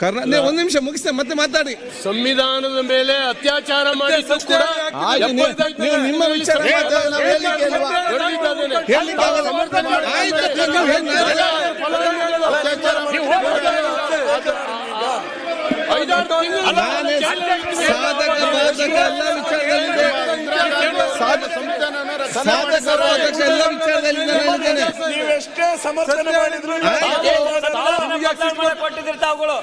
ಕರ್ನಾ ನೀವು ಒಂದು ನಿಮಿಷ ಮುಗಿಸ್ತೇ ಮತ್ತೆ ಮಾತಾಡಿ. ಸಂವಿಧಾನದ ಮೇಲೆ ಅತ್ಯಾಚಾರ ಮಾಡಿ ನಿಮ್ಮ ವಿಚಾರ ಸಾಧಕ ಬಾಧಕ ಎಲ್ಲ ವಿಚಾರದಲ್ಲಿದೆ ಸಾಧಕ ಸಾಧಕ ಬಾಧಕ ಎಲ್ಲ ವಿಚಾರದಲ್ಲಿ ನೀವೆಷ್ಟೇ ಸಮರ್ಥನೆ ಮಾಡಿದ್ರು ಕೊಟ್ಟಿದ್ದೀರಿ ತಾವುಗಳು.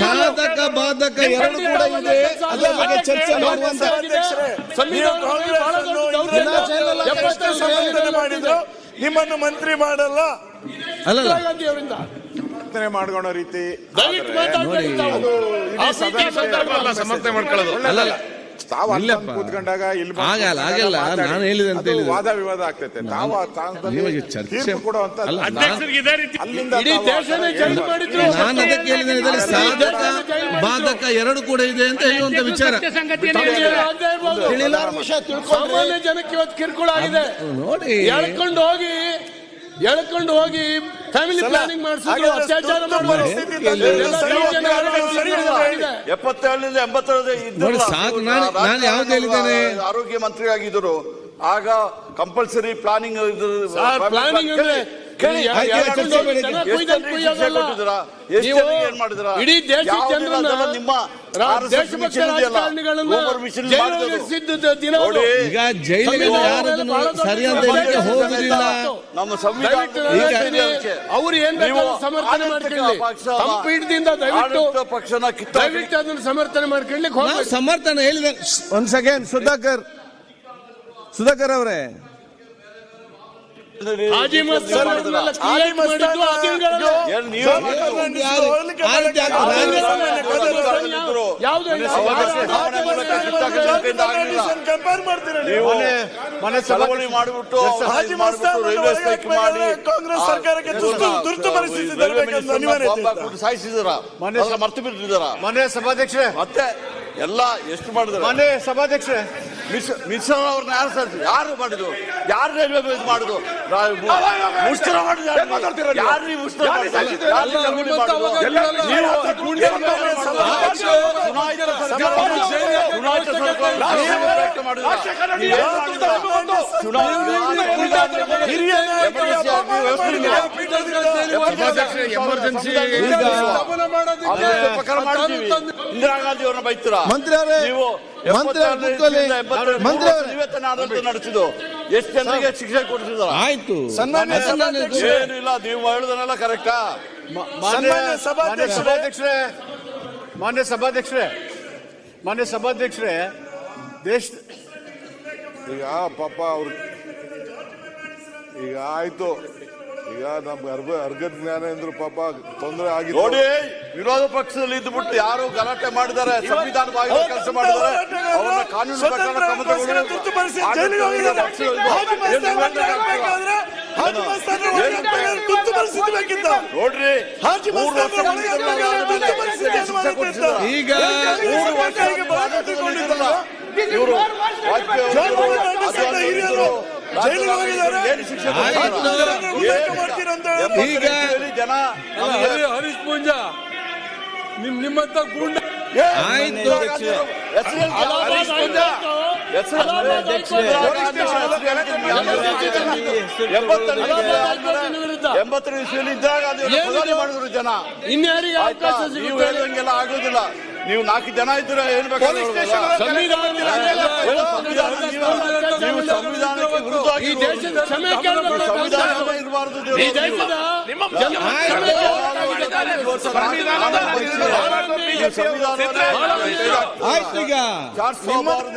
ಸಾಧಕ ಬಾಧಕ ಎರಡು ಕೂಡ ಇದೆ ಅದರ ಬಗ್ಗೆ ಚರ್ಚೆ ಮಾಡುವಂತ ನಿಮ್ಮನ್ನು ಮಂತ್ರಿ ಮಾಡಲ್ಲ. ಅಲ್ಲ ಇಂದಿರಾ ಗಾಂಧಿ ಅವರಿಂದ. ಸಮರ್ಥನೆ ಮಾಡ್ಕೊಳೋ ರೀತಿ. ದಯವಿಟ್ಟು ಮಾತಾಡ್ಬೇಡಿ ತಾವು. ಆ ಪ್ರೀತಿ ಸಂದರ್ಭ ಅಲ್ಲಲ್ಲ. ತಾವು ಅಲ್ಲಿ ಇಲ್ಲಪ್ಪ. ಬಂದು ಕೂತ್ಕೊಂಡಾಗ ಇಲ್ಲಿ ಬಂದು ಆಗಲ್ಲ, ಆಗಲ್ಲ. ನಾನು ಹೇಳಿದೆ ಅಂತ ಅದು ಹೇಳಿದೆ. ವಾದ ವಿವಾದ ಆಗ್ತೈತೆ. ತಾವು ಆ ಸ್ಥಾನದಲ್ಲಿ ನಿಮಗೆ ಚರ್ಚೆ ತೀರ್ಪು ಕೊಡುವಂತ ಅಲ್ಲ, ಅಲ್ಲಿಂದ ಇಡೀ ತಾವು ದೇಶನೇ ಜೈಲು ಮಾಡಿದ್ರು. ನಾನು ಅದಕ್ಕೆ ಹೇಳಿದ್ದೇನೆ ಇದರಲ್ಲಿ ಸಾಧಕ ಬಾಧಕ ಎರಡು ಕೂಡ ಇದೆ ಅಂತ ಹೇಳುವಂತ ವಿಚಾರ. ತಮಗೆ ಆಗದೆ ಇರ್ಬೋದು. ಸಾಮಾನ್ಯ ಜನಕ್ಕೆ ಇವತ್ತು ಕಿರುಕುಳ ಆಗಿದೆ. ನೋಡಿ. ಎಳ್ಕೊಂಡು ಹೋಗಿ ಎಳ್ಕೊಂಡು ಹೋಗಿ ಫ್ಯಾಮಿಲಿ ಪ್ಲಾನಿಂಗ್ ಮಾಡಿಸಿದ್ರು ಅತ್ಯಾಚಾರ. ಎಪ್ಪತ್ತೇಳರಿಂದ ನಾನು- ನಾನು ಯಾವ್ದು ಹೇಳಿದ್ದೇನೆ? ಆರೋಗ್ಯ ಮಂತ್ರಿ ಆಗಿದ್ರು ಆಗ ಕಂಪಲ್ಸರಿ ಪ್ಲಾನಿಂಗ್ ಸರ್, planning ಅಂದ್ರೆ ಕೇಳಿ? ಇಡೀ ದೇಶದ ಜನರನ್ನ ನಿಮ್ಮ ದೇಶಭಕ್ತ ರಾಜಕಾರಣಿಗಳನ್ನ ದಿನ ಈಗ ಜೈಲಿಗೆ ಯಾರದನ್ನು ಸರಿ ಅಂತ ಹೋಗುದಿಲ್ಲ. ನಮ್ಮ ಸಂವಿಧಾನ ಅವ್ರು ಏನ್ ಬೇಕಾದ್ರೂ ಸಮರ್ಥನೆ ಮಾಡ್ಕೊಳ್ಳಿ. ಪಕ್ಷ ತಮ್ಮ ಪೀಠದಿಂದ ದಯವಿಟ್ಟು ಪಕ್ಷನ ದಯವಿಟ್ಟು ಅದನ್ನ ಸಮರ್ಥನೆ ಮಾಡ್ಕೊಳ್ಳಿಕ್ಕೆ ಸಮರ್ಥನೆ ಹೇಳಿದೆ ಒಂದ್ ಸೆಕೆಂಡ್ ಸುಧಾಕರ್ ಸುಧಾಕರ್ ಅವರೇ. ಹಾಜಿ ಮಾಡಿದ್ದು ಆ. ಯಾವ್ದು. ಕಂಪೇರ್ ಮಾಡ್ತೀರಾ ನೀವು? ಚಳವಳಿ ಮಾಡಿಬಿಟ್ಟು ಹಾಜಿ ಮಸ್ತಾನ್ ರೈಲ್ವೆ ಸ್ಟ್ರೈಕ್ ಮಾಡಿ ಕಾಂಗ್ರೆಸ್ ಸರ್ಕಾರಕ್ಕೆ ತುರ್ತು ಪರಿಸ್ಥಿತಿ ತರಬೇಕಂತ ಅನಿವಾರ್ಯತೆ ಮರ್ತು ಬಿಟ್ಟಿದ್ದಾರ? ಮನೆ ಸಭಾಧ್ಯಕ್ಷರೇ. ಮತ್ತೆ ಎಲ್ಲ ಎಷ್ಟು ಮಾಡಿದ್ರೆ ಮನೆ ಸಭಾಧ್ಯಕ್ಷರೇ. ಮಿಸ್ ಮಿಶ್ರ ಅವ್ರನ್ನ ಯಾರು ಸರ್ ಯಾರು ಮಾಡುದು ಯಾರು ರೈಲ್ವೆ ಇದು ಮಾಡುದು? ಮುಷ್ಕರ ಮಾಡುದು ಯಾರು? ಯಾರು ನೀವು ಮುಷ್ಕರ ಮಾಡಿದ್ದು? ಯಾರು ನೀವು ಚಳವಳಿ ಮಾಡುದು? ನೀವು ಚುನಾಯಿತ ಸರ್ಕಾರ ಚುನಾಯಿತ ಸರ್ಕಾರ ನೀವು ಹೋರಾಟ ಮಾಡಿದ್ರ? ನೀವು ಏನ್ ಮಾಡಿದ್ರ? ಚುನಾವಣೆ ಹಿರಿಯ ನಾಯಕರು ಎಮರ್ಜೆನ್ಸಿ. ಇಂದಿರಾ ಮಂತ್ರಿ ಮಂತ್ರಿ ಎಷ್ಟು ಜನರಿಗೆ ಶಿಕ್ಷೆ ಆಯ್ತು ಏನಿಲ್ಲ ನೀವು ಹೇಳುದನ್ನೆಲ್ಲ ಕರೆಕ್ಟಾ ಮಾನ್ಯ ಸಭಾಧ್ಯಕ್ಷರೇ ಮಾನ್ಯ ಸಭಾಧ್ಯಕ್ಷರೇ ಮಾನ್ಯ ಸಭಾಧ್ಯಕ್ಷರೇ ದೇಶ ಈಗ ಪಾಪ ಅವ್ರು ಈಗ ಆಯ್ತು. ಈಗ ನಮ್ಗೆ ಅರ್ಗ ಅರ್ಘ ಜ್ಞಾನೇಂದ್ರ ಪಾಪ ತೊಂದರೆ ಆಗಿದೆ ನೋಡಿ ವಿರೋಧ ಪಕ್ಷದಲ್ಲಿ ಇದ್ದುಬಿಟ್ಟು ಯಾರು ಗಲಾಟೆ ಮಾಡಿದ್ದಾರೆ ಸಂವಿಧಾನ ಕೆಲಸ ಮಾಡಿದ್ದಾರೆ ಅವರ ಕಾನೂನು ಪ್ರಕಾರ ನೋಡ್ರಿ ಈಗ ಮೂರು ವರ್ಷ ಸರ್ಕಾರಕ್ಕೆ ಬಾಧೆ ತಗೊಂಡಿದ್ದಲ್ಲ. ಇವರು ಈಗ ಜನ ಹರಿ ಹರೀಶ್ ಪೂಂಜಾ ನಿಮ್ ನಿಮ್ಮಂತ ಗುಂಡ ಆಯ್ತು ಹರೀಶ್ ಪೂಂಜಾ ವಿರುದ್ಧ ಎಂಬತ್ತರ ಇಸ್ವಿಯಲ್ಲಿ ಇದ್ದಾಗ ಅದು ಮಾಡಿದ್ರು ಜನ ಇನ್ಯಾರಿಗೆ? ಅವಕಾಶ ನೀವು ಆಗೋದಿಲ್ಲ ನೀವು ನಾಲ್ಕು ಜನ ಇದ್ರೆ ನೀವು- ನೀವು ಸಂವಿಧಾನಕ್ಕೆ ವಿರುದ್ಧವಾಗಿ ಸಂವಿಧಾನ ಇರಬಾರ್ದು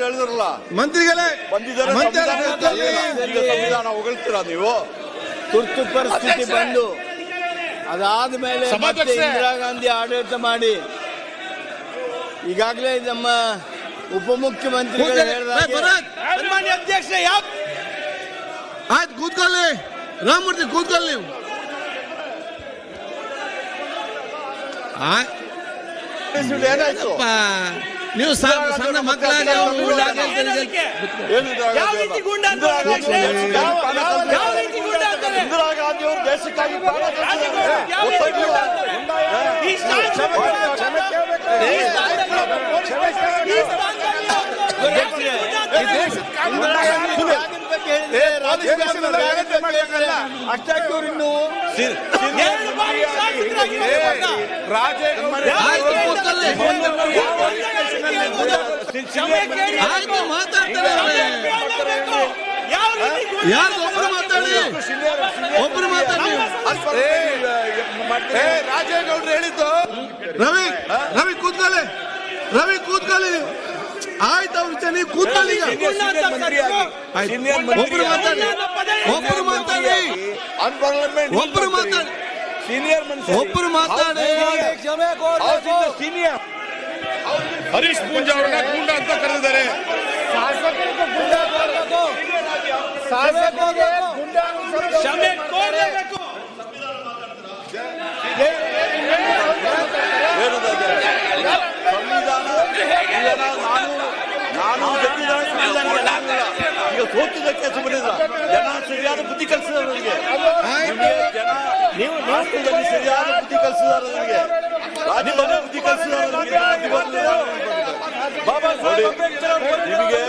ಹೇಳಿದ್ರಲ್ಲ ಮಂತ್ರಿಗಳೇ ಬಂದಿದ್ದಾರೆ ಸಂವಿಧಾನ. ಹೊಗಳ್ತೀರಾ ನೀವು? ತುರ್ತು ಪರಿಸ್ಥಿತಿ ಬಂದು ಅದಾದ ಮೇಲೆ ಮತ್ತೆ ಇಂದಿರಾ ಗಾಂಧಿ ಆಡಳಿತ ಮಾಡಿ. ಈಗಾಗಲೇ ನಮ್ಮ ಉಪಮುಖ್ಯಮಂತ್ರಿಗಳು. ಹೇಳಿದ ಅಧ್ಯಕ್ಷ ಯಾವ ಆಯ್ತು ಕೂತ್ಕೊಳ್ಳಿ. ರಾಮಮೂರ್ತಿ ಕೂತ್ಕೊಳ್ಳಿ ನೀವು. ಇಂದಿರಾ ಗಾಂಧಿ ಅವರು ದೇಶಕ್ಕಾಗಿ ಅಷ್ಟಾಗಿ ಅವ್ರು ರಾಜೇಗೌಡರು ಹೇಳಿದ್ದು ರವಿ ರವಿ ಕೂತ್ಕೊಳ್ಳಿ. ರವಿ ಕೂತ್ಕೊಳ್ಳಿ. ಆಯ್ತು ಅವ್ರು ಚೆನ್ನಾಗಿ ಕೂತ್ಕೊಳ್ಳಿ ಈಗ ಗುಂಡ ಅಂತ ಕರೆದು ಆಯ್ತು. ಒಬ್ರು ಮಾತಾಡಿ ಒಬ್ರು ಮಾತಾಡಿ ಅನ್ಪಾರ್ಲಿಮೆಂಟ್ ಒಬ್ರು ಮಾತಾಡಿ ಸೀನಿಯರ್ ಮನುಷ್ಯ ಒಬ್ರು ಮಾತಾಡಿ ಸೀನಿಯರ್ ಹರೀಶ್ ಪೂಂಜಾ ಅವ್ರನ್ನ ಗೂಂಡ ಅಂತ ಕರೆದಿದ್ದಾರೆ ಕ್ಷಮೆ ಕೋರಲೇಬೇಕು ಸಂವಿಧಾನ ಈಗ ನಾನು ನಾನು ಈಗ ಸೋತಿದ್ದಕ್ಕೆ ಸುಮ್ಮನಿಲ್ಲ ಜನ ಸರಿಯಾದ ಬುದ್ಧಿ ಕಲಿಸಿದಾರೆ ನನಗೆ. ಜನ ನೀವು ರಾಷ್ಟ್ರದಲ್ಲಿ ಸರಿಯಾದ ಬುದ್ಧಿ ಕಲಿಸಿದಾರೆ ನನಗೆ. ರಾಜ್ಯದಲ್ಲಿ ಬುದ್ಧಿ ಕಲಿಸಿದಾರೆ ನನಗೆ. ನಿಮಗೆ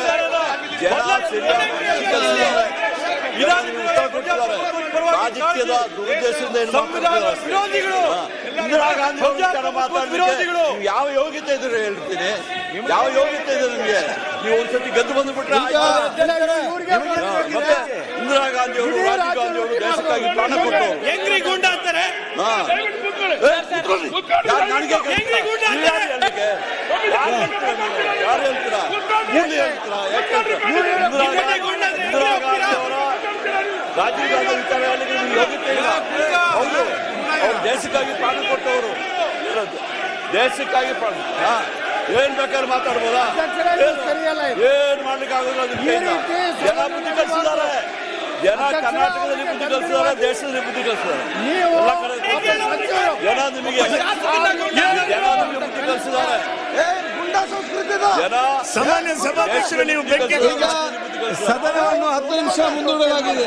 ಜನ ಸರಿಯಾದ ಬುದ್ಧಿ ಕಲಿಸಿದ್ದಾರೆ. ರಾಜಕೀಯದ ದುರುದ್ದೇಶದಿಂದ ಏನು ವಿರೋಧಿಗಳು. ಇಂದಿರಾ ಗಾಂಧಿ ನೀವು ಯಾವ ಯೋಗ್ಯತೆ ಇದ್ರೆ ಹೇಳ್ತೀನಿ. ಯಾವ ಯೋಗ್ಯತೆ ಇದೆ ನಿಮಗೆ. ನೀವು ಒಂದ್ಸತಿ ಗೆದ್ದು ಬಂದ್ಬಿಟ್ರೆ ಇಂದಿರಾ ಗಾಂಧಿ ಅವರು ರಾಜೀವ್ ಗಾಂಧಿ ಅವರು ದೇಶಕ್ಕಾಗಿ ಪ್ರಾಣ ಕೊಟ್ಟು. ಹೆಂಗ್ರಿ ಗುಂಡ ಅಂತಾರೆ? ನನಗೆ ಹೆಂಗ್ರಿ ಗುಂಡ ನೀವು ಯಾರು ಹೇಳ್ತೀರಾ? ಯಾರು ಹೇಳ್ತೀರಾ ಮೂರ್ತಿ ಹೇಳ್ತೀರಾ ಯಾಕೆ ಹೇಳ್ತೀರಾ? ಇಂದಿರಾ ಗಾಂಧಿ ಇಂದಿರಾ ಗಾಂಧಿ ಅವರ ರಾಜೀವ್ ಗಾಂಧಿ ವಿಚಾರ ನಿಮಗೆ ಯೋಗ್ಯತೆ ಇಲ್ಲ ಹೌದು. ಅವ್ರು ದೇಶಕ್ಕಾಗಿ ಪ್ರಾಣ ಕೊಟ್ಟವರು. ದೇಶಕ್ಕಾಗಿ ಪ್ರಾಣ ಹಾ. ಏನ್ ಬೇಕಾದ್ರೆ ಮಾತಾಡ್ಬೋದಾ? ಏನ್? ಮಾಡ್ಲಿಕ್ಕೆ ಆಗೋದಿಲ್ಲ. ಜನ ಬುದ್ಧಿ ಕಲಿಸಿದ್ದಾರೆ. ಜನ ಕರ್ನಾಟಕದಲ್ಲಿ ಬುದ್ಧಿ ಕಲಿಸಿದ್ದಾರೆ ದೇಶದಲ್ಲಿ ಬುದ್ಧಿ ಕಲಿಸಿದ್ದಾರೆ. ಜನ ನಿಮಗೆ ಜನ ನಿಮಗೆ ಬುದ್ಧಿ ಕಲಿಸಿದ್ದಾರೆ. ಜನ ಸಾಮಾನ್ಯ ಸಭಾಧ್ಯಕ್ಷರು ನೀವು ಸದನವನ್ನು ಹತ್ತು ನಿಮಿಷ ಮುಂದೂಡಲಾಗಿದೆ.